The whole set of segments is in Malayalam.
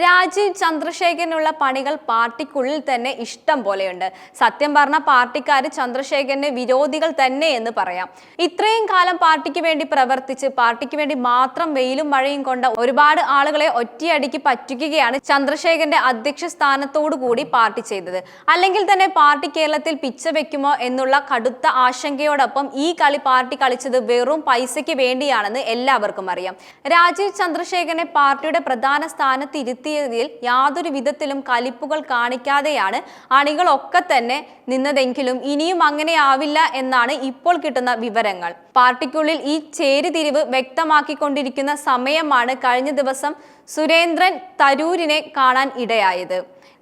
രാജീവ് ചന്ദ്രശേഖരനുള്ള പണികൾ പാർട്ടിക്കുള്ളിൽ തന്നെ ഇഷ്ടം പോലെയുണ്ട്. സത്യം പറഞ്ഞ പാർട്ടിക്കാർ ചന്ദ്രശേഖരന് വിരോധികൾ തന്നെ എന്ന് പറയാം. ഇത്രയും കാലം പാർട്ടിക്ക് വേണ്ടി പ്രവർത്തിച്ച് പാർട്ടിക്ക് വേണ്ടി മാത്രം വെയിലും മഴയും കൊണ്ട ഒരുപാട് ആളുകളെ ഒറ്റയടിക്ക് പറ്റിക്കുകയാണ് ചന്ദ്രശേഖരന്റെ അധ്യക്ഷ സ്ഥാനത്തോടു കൂടി പാർട്ടി ചെയ്തത്. അല്ലെങ്കിൽ തന്നെ പാർട്ടി കേരളത്തിൽ പിച്ച വെക്കുമോ എന്നുള്ള കടുത്ത ആശങ്കയോടൊപ്പം ഈ കളി പാർട്ടി കളിച്ചത് വെറും പൈസയ്ക്ക് വേണ്ടിയാണെന്ന് എല്ലാവർക്കും അറിയാം. രാജീവ് ചന്ദ്രശേഖരനെ പാർട്ടിയുടെ പ്രധാന സ്ഥാനത്ത് ഇരുത്തിയതിൽ യാതൊരു വിധത്തിലും കലിപ്പുകൾ കാണിക്കാതെയാണ് അണികളൊക്കെ തന്നെ നിന്നതെങ്കിലും ഇനിയും അങ്ങനെ ആവില്ല എന്നാണ് ഇപ്പോൾ കിട്ടുന്ന വിവരങ്ങൾ. പാർട്ടിക്കുള്ളിൽ ഈ ചേരിതിരിവ് വ്യക്തമാക്കിക്കൊണ്ടിരിക്കുന്ന സമയമാണ് കഴിഞ്ഞ ദിവസം സുരേന്ദ്രൻ തരൂരിനെ കാണാൻ ഇടയായത്.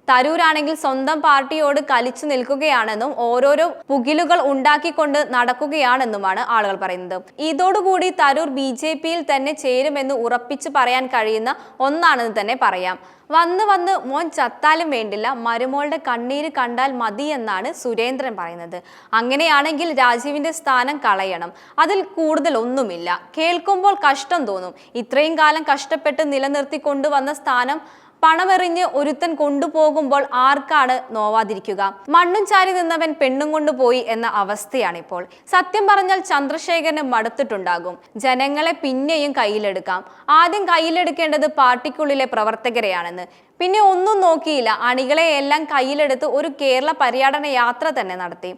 തരൂരാണെങ്കിൽ സ്വന്തം പാർട്ടിയോട് കലിച്ചു നിൽക്കുകയാണെന്നും ഓരോരോ പുകിലുകൾ ഉണ്ടാക്കിക്കൊണ്ട് നടക്കുകയാണെന്നുമാണ് ആളുകൾ പറയുന്നത്. ഇതോടുകൂടി തരൂർ ബി ജെ പിയിൽ തന്നെ ചേരുമെന്ന് ഉറപ്പിച്ചു പറയാൻ കഴിയുന്ന ഒന്നാണെന്ന് തന്നെ പറയാം. വന്ന് വന്ന് മോൻ ചത്താലും വേണ്ടില്ല മരുമോളുടെ കണ്ണീര് കണ്ടാൽ മതി എന്നാണ് സുരേന്ദ്രൻ പറയുന്നത്. അങ്ങനെയാണെങ്കിൽ രാജീവിന്റെ സ്ഥാനം കളയണം. അതിൽ കൂടുതൽ ഒന്നുമില്ല. കേൾക്കുമ്പോൾ കഷ്ടം തോന്നും. ഇത്രയും കാലം കഷ്ടപ്പെട്ട് നിലനിർത്തി കൊണ്ടുവന്ന സ്ഥാനം പണമെറിഞ്ഞ് ഒരുത്തൻ കൊണ്ടുപോകുമ്പോൾ ആർക്കാണ് നോവാതിരിക്കുക? മണ്ണും ചാരി നിന്നവൻ പെണ്ണും കൊണ്ടുപോയി എന്ന അവസ്ഥയാണിപ്പോൾ. സത്യം പറഞ്ഞാൽ ചന്ദ്രശേഖരന് മടുത്തിട്ടുണ്ടാകും. ജനങ്ങളെ പിന്നെയും കയ്യിലെടുക്കാം. ആദ്യം കയ്യിലെടുക്കേണ്ടത് പാർട്ടിക്കുള്ളിലെ പ്രവർത്തകരെയാണെന്ന്. പിന്നെ ഒന്നും നോക്കിയില്ല. അണികളെ എല്ലാം കയ്യിലെടുത്ത് ഒരു കേരള പര്യടന യാത്ര തന്നെ നടത്തി.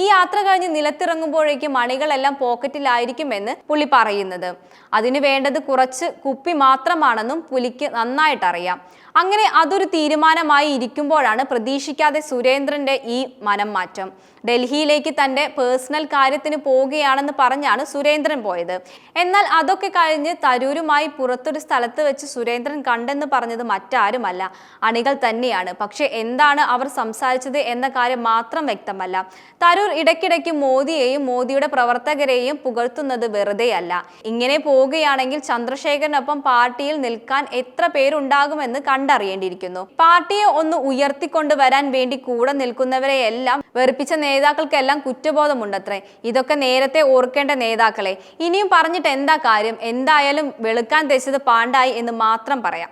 ഈ യാത്ര കഴിഞ്ഞ് നിലത്തിറങ്ങുമ്പോഴേക്കും മണികളെല്ലാം പോക്കറ്റിലായിരിക്കുമെന്ന് പുലി പറയുന്നത്. അതിന് വേണ്ടത് കുറച്ച് കുപ്പി മാത്രമാണെന്നും പുലിക്ക് നന്നായിട്ട് അറിയാം അങ്ങനെ അതൊരു തീരുമാനമായി ഇരിക്കുമ്പോഴാണ് പ്രതീക്ഷിക്കാതെ സുരേന്ദ്രന്റെ ഈ മനം മാറ്റം ഡൽഹിയിലേക്ക് തന്റെ പേഴ്സണൽ കാര്യത്തിന് പോവുകയാണെന്ന് പറഞ്ഞാണ് സുരേന്ദ്രൻ പോയത്. എന്നാൽ അതൊക്കെ കഴിഞ്ഞ് തരൂരുമായി പുറത്തൊരു സ്ഥലത്ത് വെച്ച് സുരേന്ദ്രൻ കണ്ടെന്ന് പറഞ്ഞത് മറ്റാരുമല്ല. അണികൾ തന്നെയാണ്. പക്ഷെ എന്താണ് അവർ സംസാരിച്ചത് എന്ന കാര്യം മാത്രം വ്യക്തമല്ല. തരൂർ ഇടയ്ക്കിടയ്ക്ക് മോദിയെയും മോദിയുടെ പ്രവർത്തകരെയും പുകഴ്ത്തുന്നത് വെറുതെയല്ല. ഇങ്ങനെ പോവുകയാണെങ്കിൽ ചന്ദ്രശേഖരനൊപ്പം പാർട്ടിയിൽ നിൽക്കാൻ എത്ര പേരുണ്ടാകുമെന്ന് കണ്ടറിയേണ്ടിയിരിക്കുന്നു. പാർട്ടിയെ ഒന്ന് ഉയർത്തിക്കൊണ്ട് വരാൻ വേണ്ടി കൂടെ നിൽക്കുന്നവരെയെല്ലാം വെറുപ്പിച്ച നേതാക്കൾക്കെല്ലാം കുറ്റബോധമുണ്ടത്രേ. ഇതൊക്കെ നേരത്തെ ഓർക്കേണ്ട നേതാക്കളെ. ഇനിയും പറഞ്ഞിട്ട് എന്താ കാര്യം? എന്തായാലും വെളുക്കാൻ തെച്ചത് പാണ്ടായി എന്ന് മാത്രം പറയാം.